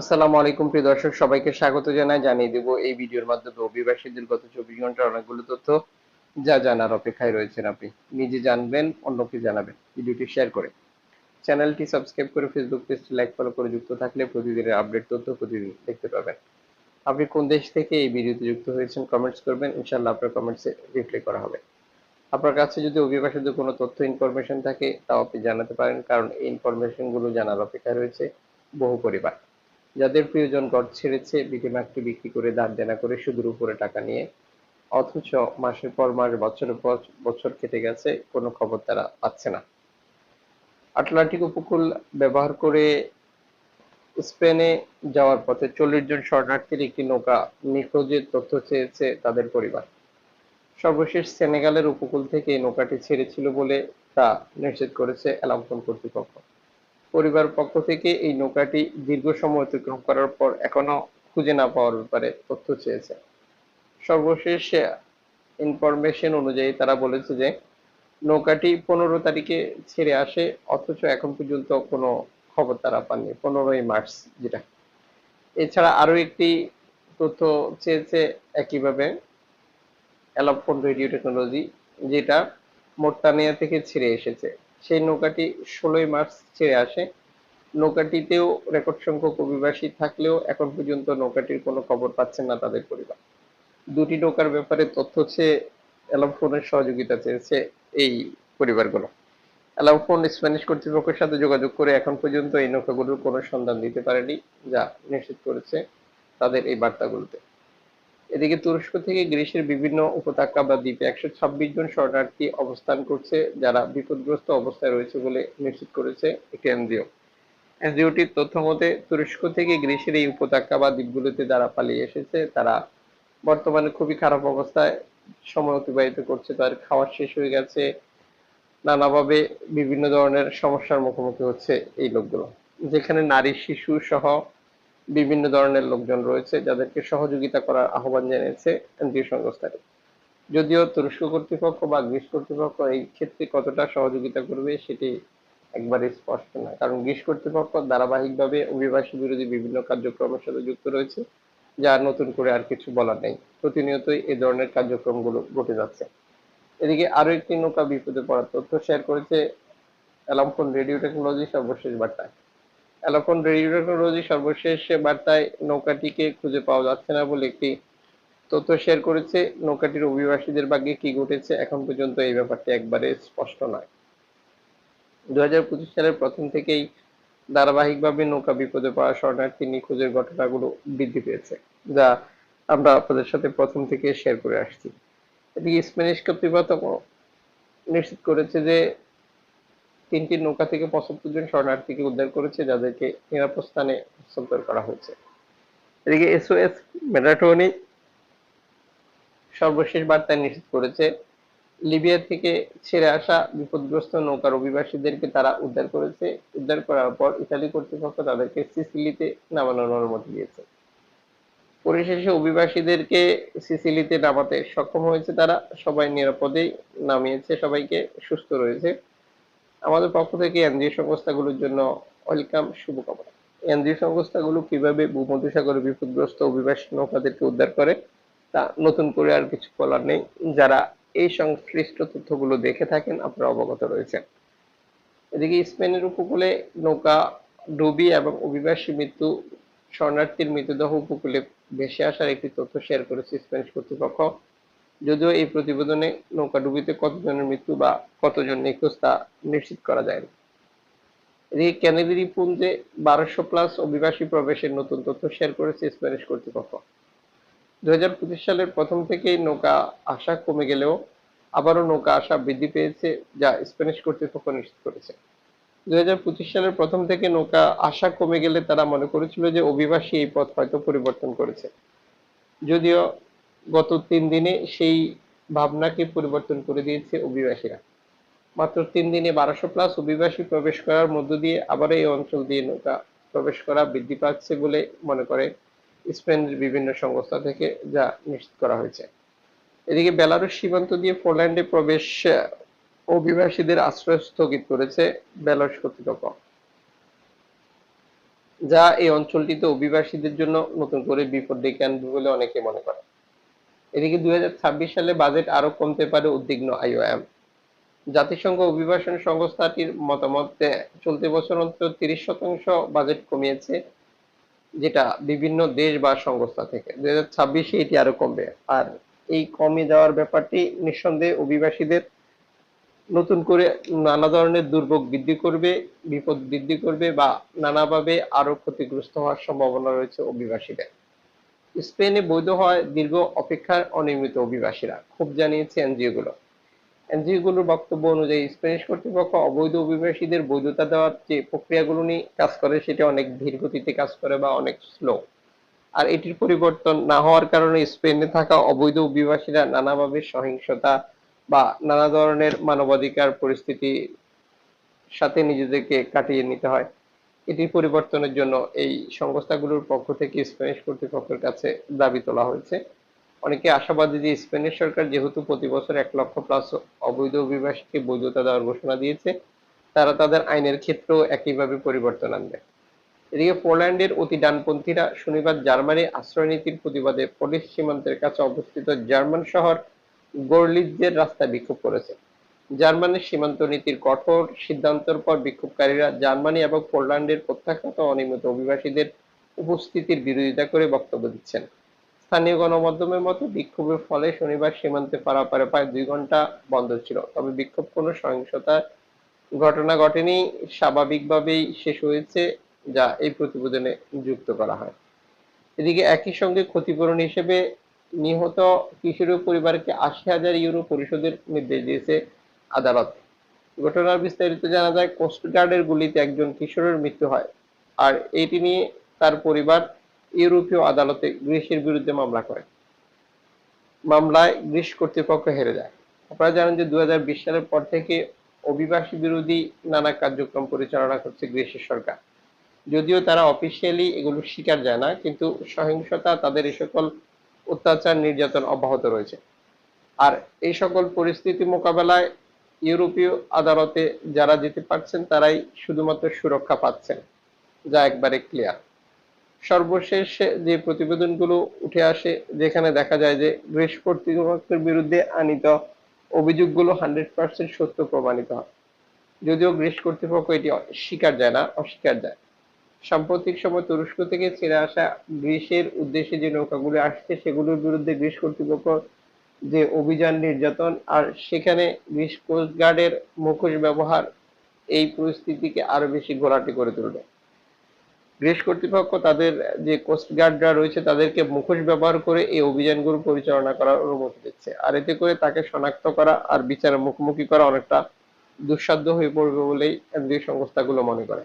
আসসালামু আলাইকুম প্রিয় দর্শক, সবাইকে স্বাগত জানাই। জানিয়ে দেব, এই ভিডিওর মাধ্যমে অভিবাসীদের গত চব্বিশ ঘণ্টার অনেকগুলো তথ্য। যা জানার অপেক্ষায় রয়েছেন আপনি। নিজে জানবেন, অন্যকে জানাবেন। ভিডিওটি শেয়ার করে। চ্যানেলটি সাবস্ক্রাইব করে ফেসবুক পেজটি লাইক, ফলো করে যুক্ত থাকলে প্রতিদিনের আপডেট তথ্য প্রতিদিন দেখতে পাবেন। আপনি কোন দেশ থেকে এই ভিডিওতে যুক্ত হয়েছেন কমেন্টস করবেন। ইনশাআল্লাহ আপনার কমেন্টসে রিপ্লাই করা হবে। আপনার কাছে যদি অভিবাসীদের কোনো তথ্য ইনফরমেশন থাকে, তাও আপনি জানাতে পারেন। কারণ এই ইনফরমেশনগুলো জানার অপেক্ষায় রয়েছে বহু পরিবার। যাদের প্রিয়জন ঘর ছেড়েছে বিটিমাকটি বিক্রি করে দাঁড় দেনা করে সুদের উপরে টাকা নিয়ে, অথচ মাসের পর মাস, বছরের পর বছর কেটে গেছে, কোনো খবর তারা পাচ্ছে না। আটলান্টিক উপকূল ব্যবহার করে স্পেনে যাওয়ার পথে চল্লিশ জন শরণার্থীর একটি নৌকা নিখোঁজের তথ্য চেয়েছে তাদের পরিবার। সর্বশেষ সেনেগালের উপকূল থেকে নৌকাটি ছেড়েছিল বলে তা নিশ্চিত করেছে অ্যালামফোন কর্তৃপক্ষ। পরিবার পক্ষ থেকে এই নৌকাটি দীর্ঘ সময় অতিক্রম করার পর এখনও খুঁজে না পাওয়ার ব্যাপারে তথ্য চেয়েছে। সর্বশেষ ইনফরমেশন অনুযায়ী তারা বলেছে যে, নৌকাটি পনেরো তারিখে ছেড়ে আসে, অথচ এখন পর্যন্ত কোনো খবর তারা পাননি, পনেরোই মার্চ যেটা। এছাড়া আরও একটি তথ্য চেয়েছে একইভাবে অ্যালাপফোন রেডিও টেকনোলজি যেটা মোট্টানিয়া থেকে ছেড়ে এসেছে। সেই নৌকাটি ষোলোই মার্চ ছেড়ে আসে। নৌকাটিতেও রেকর্ড সংখ্যক অভিবাসী থাকলেও এখন পর্যন্ত নৌকাটির কোনো খবর পাচ্ছেন না তাদের পরিবার। দুটি নৌকার ব্যাপারে তথ্য চেয়ে অ্যালামফোনের সহযোগিতা চেয়েছে এই পরিবারগুলো। অ্যালামফোন স্প্যানিশ কর্তৃপক্ষের সাথে যোগাযোগ করে এখন পর্যন্ত এই নৌকাগুলোর কোনো সন্ধান দিতে পারেনি, যা নিশ্চিত করেছে তাদের এই বার্তাগুলোতে। এদিকে তুরস্ক থেকে গ্রিসের বিভিন্ন উপত্যকা বা দ্বীপে একশো ছাব্বিশ জন শরণার্থী অবস্থান করছে, যারা বিপদগ্রস্ত অবস্থায় রয়েছে বলে নিশ্চিত করেছে একটি এনজিও। এনজিওটির তথ্য মতে, তুরস্ক থেকে গ্রিসের এই উপত্যকা বা দ্বীপগুলোতে যারা পালিয়ে এসেছে, তারা বর্তমানে খুবই খারাপ অবস্থায় সময় অতিবাহিত করছে। তার খাওয়ার শেষ হয়ে গেছে। নানাভাবে বিভিন্ন ধরনের সমস্যার মুখোমুখি হচ্ছে এই লোকগুলো। যেখানে নারী, শিশু সহ বিভিন্ন ধরনের লোকজন রয়েছে যাদেরকে সহযোগিতা করার আহ্বান জানিয়েছে এনজিও সংস্থাটি। যদিও তুরস্ক কর্তৃপক্ষ বা গ্রিস কর্তৃপক্ষ এই ক্ষেত্রে কতটা সহযোগিতা করবে সেটি একবারে স্পষ্ট না কারণ গ্রিস কর্তৃপক্ষ ধারাবাহিকভাবে অভিবাসী বিরোধী বিভিন্ন কার্যক্রমের সাথে যুক্ত রয়েছে, যা নতুন করে আর কিছু বলার নেই। প্রতিনিয়তই এ ধরনের কার্যক্রমগুলো ঘটে যাচ্ছে। এদিকে আরও একটি নৌকা বিপদে পড়ার তথ্য শেয়ার করেছে অ্যালামফোন রেডিও টেকনোলজি সর্বশেষ বার্তায়। অ্যালাফোন রেডিও টেকনোলজি সর্বশেষ বার্তায় নৌকাটিকে খুঁজে পাওয়া যাচ্ছে না বলে একটি তথ্য শেয়ার করেছে। নৌকাটির অভিবাসীদের ভাগ্যে কি ঘটেছে এখন পর্যন্ত এই ব্যাপারটি একবারে স্পষ্ট নয়। দু সালের প্রথম থেকেই ধারাবাহিকভাবে নৌকা বিপদে পড়া শরণার্থী নিখোঁজের ঘটনাগুলো বৃদ্ধি পেয়েছে, যা আমরা আপনাদের সাথে প্রথম থেকে শেয়ার করে আসছি। এদিকে স্প্যানিশ কর্তৃপক্ষ নিশ্চিত করেছে যে তিনটি নৌকা থেকে পঁচাত্তর জন শরণার্থীকে উদ্ধার করেছে, যাদেরকে নিরাপদ স্থানে হস্তান্তর করা হয়েছে। এদিকে এসওএস মেরাটোনি সর্বশেষ বার্তায় নিশ্চিত করেছে, লিবিয়া থেকে ছেড়ে আসা বিপদগ্রস্ত নৌকার অভিবাসীদেরকে তারা উদ্ধার করেছে। উদ্ধার করার পর ইতালি কর্তৃপক্ষ তাদেরকে সিসিলিতে নামানোর অনুমতি দিয়েছে। পরিশেষে অভিবাসীদেরকে সিসিলিতে নামাতে সক্ষম হয়েছে তারা। সবাই নিরাপদেই নামিয়েছে, সবাইকে সুস্থ রয়েছে। আমাদের পক্ষ থেকে এনজিও সংস্থাগুলোর জন্য ওয়েলকাম, শুভকামনা। এনজিও সংস্থাগুলো কীভাবে ভূমধ্যসাগরে বিপদগ্রস্ত অভিবাসী নৌকাদেরকে উদ্ধার করে, তা নতুন করে আর কিছু বলার নেই। যারা এই সংশ্লিষ্ট তথ্যগুলো দেখে থাকেন, আপনারা অবগত রয়েছেন। এদিকে স্পেনের উপকূলে নৌকা, ডুবি এবং অভিবাসী মৃত্যু, শরণার্থীর মৃতদেহ উপকূলে ভেসে আসার একটি তথ্য শেয়ার করেছে স্প্যানিশ কর্তৃপক্ষ। যদিও এই প্রতিবেদনে নৌকাডুবিতে কতজনের মৃত্যু বা কতজন নিখোঁজ তা নিশ্চিত করা যায়নি। এদিকে ক্যানেডি দ্বীপপুঞ্জে বারোশো প্লাস অভিবাসী প্রবেশের নতুন তথ্য শেয়ার করেছে স্প্যানিশ কর্তৃপক্ষ। দু সালের প্রথম থেকেই নৌকা আসা কমে গেলেও আবারও নৌকা আসা বৃদ্ধি পেয়েছে যা স্প্যানিশ কর্তৃপক্ষ নিশ্চিত করেছে। দুই হাজার পঁচিশ সালের প্রথম থেকে নৌকা আসা কমে গেলে তারা মনে করেছিল যে অভিবাসী এই পথ হয়তো পরিবর্তন করেছে। যদিও গত তিন দিনে সেই ভাবনাকে পরিবর্তন করে দিয়েছে অভিবাসীরা। মাত্র তিন দিনে বারোশো প্লাস অভিবাসী প্রবেশ করার মধ্য দিয়ে আবার এই অঞ্চল দিয়ে নৌকা প্রবেশ করা বৃদ্ধি পাচ্ছে বলে মনে করে স্পেনের বিভিন্ন সংস্থা থেকে যা নিশ্চিত করা হয়েছে। এদিকে বেলারুশ সীমান্ত দিয়ে পোল্যান্ডে প্রবেশ অভিবাসীদের আশ্রয় স্থগিত করেছে বেলারুশ কর্তৃপক্ষ, যা এই অঞ্চলটিতে অভিবাসীদের জন্য নতুন করে বিপদ ডেকে আনবে বলে অনেকে মনে করে। এদিকে দুই হাজার ছাব্বিশ সালে বাজেট আরও কমতে পারে উদ্বিগ্ন আইওএম। জাতিসংঘ অভিবাসন সংস্থাটির মতামতে চলতি বছর অন্তত তিরিশ শতাংশ বাজেট কমিয়েছে, যেটা বিভিন্ন দেশ বা সংস্থা থেকে। দুই হাজার ছাব্বিশে এটি আরও কমবে। আর এই কমে যাওয়ার ব্যাপারটি নিঃসন্দেহে অভিবাসীদের নতুন করে নানা ধরনের দুর্ভোগ বৃদ্ধি করবে, বিপদ বৃদ্ধি করবে বা নানাভাবে আরও ক্ষতিগ্রস্ত হওয়ার সম্ভাবনা রয়েছে অভিবাসীদের। স্পেনে বৈধ হয় দীর্ঘ অপেক্ষার অনিয়মিত অভিবাসীরা খুব জানিয়েছে এনজিও গুলো এনজিও গুলোর বক্তব্য অনুযায়ী স্প্যানিশ কর্তৃপক্ষ অবৈধ অভিবাসীদের বৈধতা দেওয়ার যে প্রক্রিয়াগুলো নিয়ে কাজ করে, সেটা অনেক ধীর গতিতে কাজ করে বা অনেক স্লো। আর এটির পরিবর্তন না হওয়ার কারণে স্পেনে থাকা অবৈধ অভিবাসীরা নানাভাবে সহিংসতা বা নানা ধরনের মানবাধিকার পরিস্থিতি সাথে নিজেদেরকে কাটিয়ে নিতে হয়। এটির পরিবর্তনের জন্য এই সংস্থাগুলোর পক্ষ থেকে স্প্যানিশ কর্তৃপক্ষের কাছে দাবি তোলা হয়েছে। অনেকে আশাবাদী যে স্পেনের সরকার যেহেতু প্রতি বছর এক লক্ষ প্লাস অবৈধ অভিবাসীকে বৈধতা দেওয়ার ঘোষণা দিয়েছে, তারা তাদের আইনের ক্ষেত্রেও একইভাবে পরিবর্তন আনবে। এদিকে পোল্যান্ডের অতি ডানপন্থীরা শনিবার জার্মানি আশ্রয় নীতির প্রতিবাদে পোলিশ সীমান্তের কাছে অবস্থিত জার্মান শহর গোর্লিৎজের রাস্তায় বিক্ষোভ করেছে। জার্মানির সীমান্ত নীতির কঠোর সিদ্ধান্তের পর বিক্ষোভকারীরা জার্মানি এবং পোল্যান্ডের প্রত্যাখ্যাত অনিয়মিত অভিবাসীদের উপস্থিতির বিরোধিতা করে বক্তব্য দিচ্ছেন। স্থানীয় গণমাধ্যমের মতো, বিক্ষোভের ফলে শনিবার সীমান্তে পারাপারে প্রায় দুই ঘণ্টা বন্ধ ছিল। তবে বিক্ষোভ কোনো সহিংসতার ঘটনা ঘটেনি, স্বাভাবিকভাবেই শেষ হয়েছে, যা এই প্রতিবেদনে যুক্ত করা হয়। এদিকে একই সঙ্গে ক্ষতিপূরণ হিসেবে নিহত কিশোরীয় পরিবারকে আশি হাজার ইউরো পরিশোধের নির্দেশ দিয়েছে আদালত। ঘটনার বিস্তারিত জানা যায় কোস্টগার্ডের গুলিতে একজন কিশোরের মৃত্যু হয় আর এটি নিয়ে তার পরিবার ইউরোপীয় আদালতে গ্রিসের বিরুদ্ধে মামলা করে। মামলায় গ্রিস কর্তৃপক্ষ হেরে যায়। আপনারা জানেন যে দুহাজার বিশ সালের পর থেকে অভিবাসী বিরোধী নানা কার্যক্রম পরিচালনা করছে গ্রিসের সরকার। যদিও তারা অফিসিয়ালি এগুলো স্বীকার যায় না, কিন্তু সহিংসতা, তাদের এই সকল অত্যাচার, নির্যাতন অব্যাহত রয়েছে। আর এই সকল পরিস্থিতি মোকাবেলায় ইউরোপীয় আদালতে যারা যেতে পারছেন, তারাই শুধুমাত্র সুরক্ষা পাচ্ছেন। যা একবারে ক্লিয়ার সর্বশেষ যে প্রতিবেদনগুলো উঠে আসে, যেখানে দেখা যায় যে গ্রিস কর্তৃপক্ষের বিরুদ্ধে আনিত অভিযোগগুলো হান্ড্রেড পার্সেন্ট সত্য প্রমাণিত হয়। যদিও গ্রিস কর্তৃপক্ষ এটি স্বীকার যায় না, অস্বীকার যায় সাম্প্রতিক সময় তুরস্ক থেকে ছেড়ে আসা গ্রিসের উদ্দেশ্যে যে নৌকাগুলো আসছে, সেগুলোর বিরুদ্ধে গ্রিস কর্তৃপক্ষ যে অভিযান নির্যাতন, আর সেখানে গ্রিস কোস্ট গার্ডের মুখোশ ব্যবহার এই পরিস্থিতিকে আরও বেশি ঘোলাটে করে তুলবে। গ্রিস কর্তৃপক্ষ তাদের যে কোস্ট গার্ডরা রয়েছে, তাদেরকে মুখোশ ব্যবহার করে এই অভিযানগুলো পরিচালনা করার অনুমতি দিচ্ছে। আর এতে করে তাকে শনাক্ত করা আর বিচারের মুখোমুখি করা অনেকটা দুঃসাধ্য হয়ে পড়বে বলেই কেন্দ্রীয় সংস্থাগুলো মনে করে।